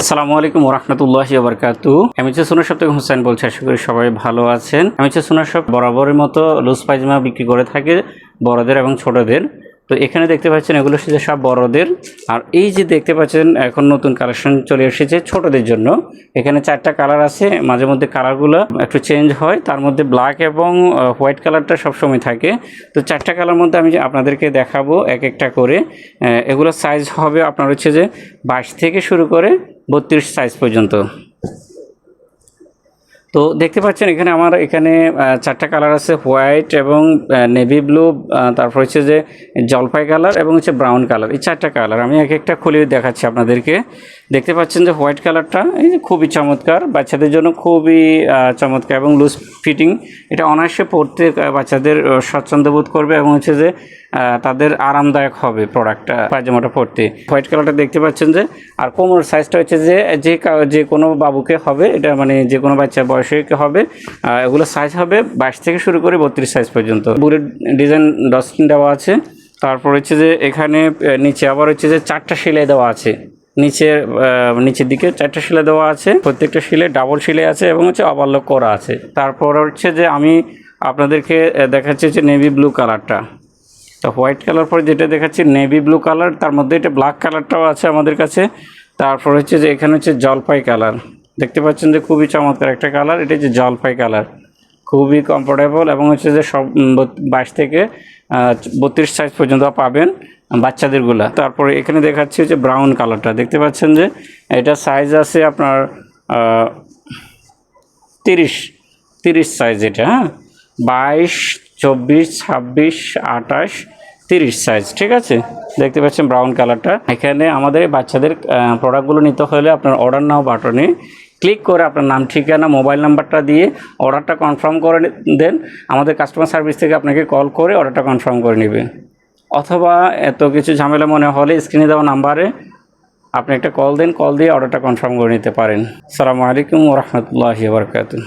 আসসালামু আলাইকুম রহমতুল্লাহ ওবরকাতু। আমি হচ্ছে সোনার সপ্তাহ হোসেন বলছি, আশা করি সবাই ভালো আছেন। আমি হচ্ছে সোনার সব বরাবরের মতো লুজ পায়জামা বিক্রি করে থাকে বড়দের এবং ছোটদের। তো এখানে দেখতে পাচ্ছেন, এগুলো হচ্ছে সব বড়দের। আর এই যে দেখতে পাচ্ছেন, এখন নতুন কালেকশন চলে এসেছে ছোটদের জন্য। এখানে চারটা কালার আছে, মাঝে মধ্যে কালারগুলো একটু চেঞ্জ হয়। তার মধ্যে ব্ল্যাক এবং হোয়াইট কালারটা সবসময় থাকে। তো চারটা কালার মধ্যে আমি আপনাদেরকে দেখাবো এক একটা করে এগুলো সাইজ হবে আপনার হচ্ছে যে বাইশ থেকে শুরু করে বত্রিশ সাইজ পর্যন্ত। তো দেখতে পাচ্ছেন এখানে আমার এখানে চারটা কালার আছে, হোয়াইট এবং নেভি ব্লু তারপর হচ্ছে যে জলপাই কালার এবং হচ্ছে ব্রাউন কালার। এই চারটা কালার আমি এক একটা খুলে দেখাচ্ছি আপনাদেরকে। দেখতে পাচ্ছেন যে হোয়াইট কালারটা এই যে খুবই চমৎকার। বাচ্চাদের জন্য খুবই চমৎকার এবং লুজ ফিটিং। এটা অনায়াসে আহ, বাচ্চাদের স্বচ্ছন্দ্য বোধ করবে এবং হচ্ছে যে তাদের আরামদায়ক হবে প্রোডাক্টটা পায়জামাটা পরতে। হোয়াইট কালারটা দেখতে পাচ্ছেন যে আর কোমর সাইজটা হচ্ছে যে যে যে কোনো বাবুকে হবে এটা মানে যে কোনো বাচ্চা বয়সে হবে এগুলো সাইজ হবে বাইশ থেকে শুরু করে বত্রিশ সাইজ পর্যন্ত। বুলেট ডিজাইন ডস্টিন দেওয়া আছে। তারপর হচ্ছে যে এখানে নিচে আবার হচ্ছে যে চারটা সেলাই দেওয়া আছে। নিচে নিচের দিকে চারটা শিলে দেওয়া আছে, প্রত্যেকটা শিলে ডাবল শিলে আছে এবং হচ্ছে অবাল্য করা আছে। তারপর হচ্ছে যে আমি আপনাদেরকে দেখাচ্ছি যে নেভি ব্লু কালারটা তো হোয়াইট কালার পরে যেটা দেখাচ্ছি নেভি ব্লু কালার তার মধ্যে এটা ব্ল্যাক কালারটাও আছে আমাদের কাছে। তারপর হচ্ছে যে এখানে হচ্ছে জলপাই কালার দেখতে পাচ্ছেন যে খুবই চমৎকার একটা কালার এটা হচ্ছে জলপাই কালার খুবই কমফোর্টেবল এবং হচ্ছে যে সব বাইশ থেকে বত্রিশ সাইজ পর্যন্ত পাবেন বাচ্চাদেরগুলা। তারপরে এখানে দেখাচ্ছি হচ্ছে ব্রাউন কালারটা দেখতে পাচ্ছেন যে এটা সাইজ আছে আপনার তিরিশ তিরিশ সাইজ এটা হ্যাঁ? বাইশ, চব্বিশ, ছাব্বিশ, আঠাশ, তিরিশ সাইজ ঠিক আছে? দেখতে পাচ্ছেন ব্রাউন কালারটা এখানে আমাদের বাচ্চাদের প্রোডাক্টগুলো নিতে হলে আপনার অর্ডার নাও বাটনে ক্লিক করে আপনার নাম, ঠিকানা, মোবাইল নাম্বারটা দিয়ে অর্ডারটা কনফার্ম করে দেন আমাদের কাস্টমার সার্ভিস থেকে আপনাকে কল করে অর্ডারটা কনফার্ম করে নেবে। অথবা এত কিছু ঝামেলা মনে হলে স্ক্রিনে দেওয়া নাম্বারে আপনি একটা কল দেন, কল দিয়ে অর্ডারটা কনফার্ম করে নিতে পারেন। সালামু আলাইকুম ওরহমতুল্লাহি বারকাতুহ।